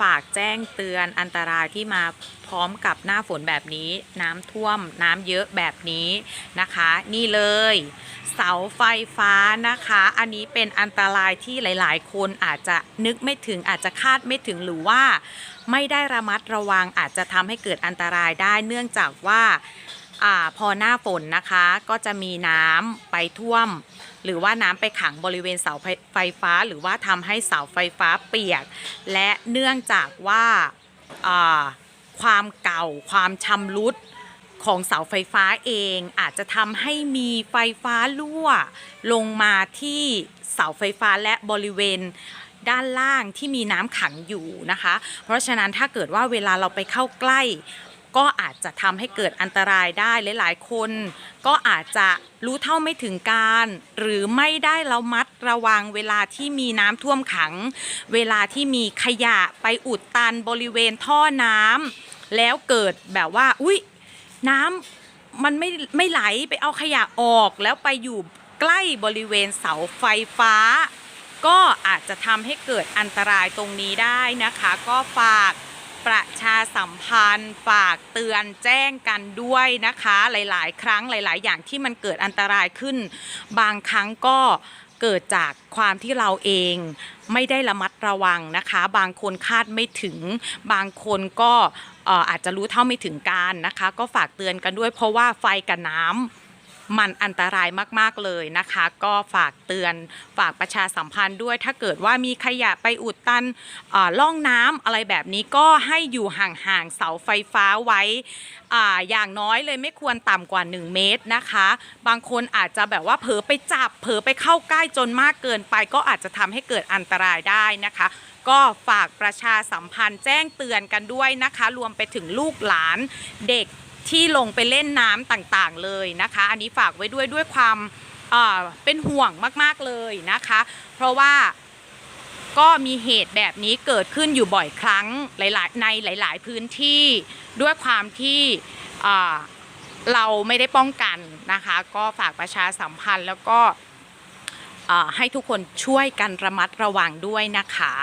ฝากแจ้งเตือนอันตรายที่มาพร้อมกับหน้าฝนแบบนี้ น้ำท่วมน้ำเยอะแบบนี้นะคะ นี่เลย เสาไฟฟ้านะคะ อันนี้เป็นอันตรายที่หลาย ๆ คนอาจจะนึกไม่ถึงอาจจะคาดไม่ถึงหรือว่า ไม่ได้ระมัดระวังอาจจะทำให้เกิดอันตรายได้เนื่องจากว่า อพอหน้าฝนนะคะ ก็จะมีน้ำไปท่วม หรือว่าน้ำไปขังบริเวณเสาไฟฟ้า หรือว่าทำให้เสาไฟฟ้าเปียก และเนื่องจากว่าอ่าความเก่าความชำรุดของเสาไฟฟ้าเองอาจจะทำให้มีไฟฟ้ารั่ว ลงมาที่เสาไฟฟ้าและบริเวณด้านล่างที่มีน้ำขังอยู่นะคะ เพราะฉะนั้นถ้าเกิดว่าเวลาเราไปเข้าใกล้ ก็อาจจะทำให้เกิดอันตรายได้หลายๆ คน ก็อาจจะรู้เท่าไม่ถึงการ หรือไม่ได้ระมัดระวังเวลาที่มีน้ำท่วมขัง เวลาที่มีขยะไปอุดตันบริเวณท่อน้ำแล้วเกิดแบบว่า อุ๊ย น้ำมันไม่ไม่ไหลไปเอาขยะออกแล้วไปอยู่ใกล้บริเวณเสาไฟฟ้า ก็อาจจะทำให้เกิดอันตรายตรงนี้ได้นะคะ ก็ฝาก ประชาสัมพันธ์ฝากเตือนแจ้งกันด้วยนะคะ หลาย ๆ ครั้งหลาย ๆ อย่างที่มันเกิดอันตรายขึ้น บางครั้งก็เกิดจากความที่เราเองไม่ได้ระมัดระวังนะคะ บางคนคาดไม่ถึง บางคนก็เอ่ออาจจะรู้เท่าไม่ถึงการนะคะ ก็ฝากเตือนกันด้วยเพราะว่าไฟกับน้ำ มันอันตรายมากๆเลยนะคะ ก็ฝากเตือนฝากประชาสัมพันธ์ด้วย ถ้าเกิดว่ามีขยะไปอุดตันอ่าล่องน้ำอะไรแบบนี้ก็ให้อยู่ห่างๆเสาไฟฟ้าไว้อ่าอย่างน้อยเลยไม่ควรต่ำกว่า 1 เมตรนะคะ บางคนอาจจะแบบว่าเผลอไปจับเผลอไปเข้าใกล้จนมากเกินไป ก็อาจจะทำให้เกิดอันตรายได้นะคะ ก็ฝากประชาสัมพันธ์แจ้งเตือนกันด้วยนะคะ รวมไปถึงลูกหลานเด็ก ที่ลงไปเล่นน้ำต่างๆเลยนะคะ อันนี้ฝากไว้ด้วยด้วยความเป็นห่วงมากๆเลยนะคะ เพราะว่าก็มีเหตุแบบนี้เกิดขึ้นอยู่บ่อยครั้งหลายๆในหลาย ๆ พื้นที่ด้วยความที่เราไม่ได้ป้องกันนะคะ ก็ฝากประชาสัมพันธ์แล้วก็ให้ทุกคนช่วยกันระมัดระวังด้วยนะคะ